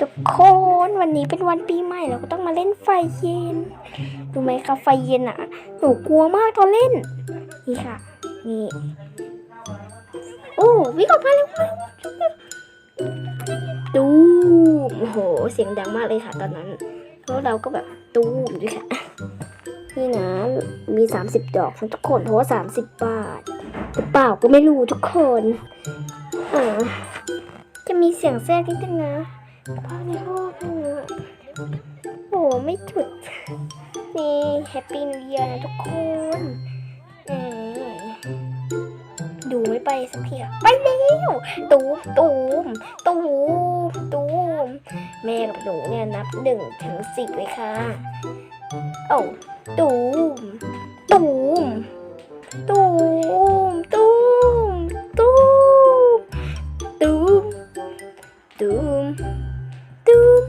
ทุกคนวันนี้เป็นวันปีใหม่เราก็ต้องมาเล่นไฟเย็นรู้ไหมคะไฟเย็นอะหนูกลัวมากตอนเล่น นี่ค่ะ นี่โอ้วิ่งออกมาเร็วตูมโอ้โหเสียงดังมากเลยค่ะ ตอนนั้นแล้วเราก็แบบตูมด้วยค่ะ นี่นะมี 30 ดอกทุกคนเพราะว่า30บาทหรือเปล่าก็ไม่รู้ทุกคนอ่า จะมีเสียงแทรกนิดนึงนะเพราะในห้องนี่ยโอ้ไม่จุด นี่แฮปปี้นิว e a ยนะทุกคนออดูไม่ไปสักทีอะไปแล้วตูมตูมตูมตูมแม่กับหนูเนี่ยนับหนึ่งถึงสิบเลยค่ะโอ้ตูมตูมตู ตูมตูม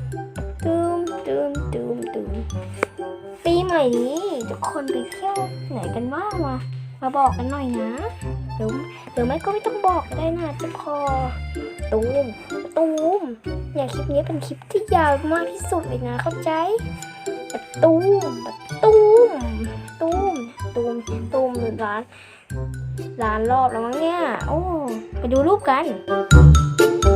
ตูมตูมตูมตูมปีใหม่นี้ทุกคนไปเที่ยวไหนกันบ้างมามาบอกกันหน่อยนะหรือหรือไม่ก็ไม่ต้องบอกก็ได้นะจะพอตูมตูมอย่างคลิปนี้เป็นคลิปที่ยาวมากที่สุดเลยนะเข้าใจแบบตูมแบบตูมตูมตูมตูมร้านร้านรอบแล้วมั้งเนี่ยโอ้ไปดูรูปกัน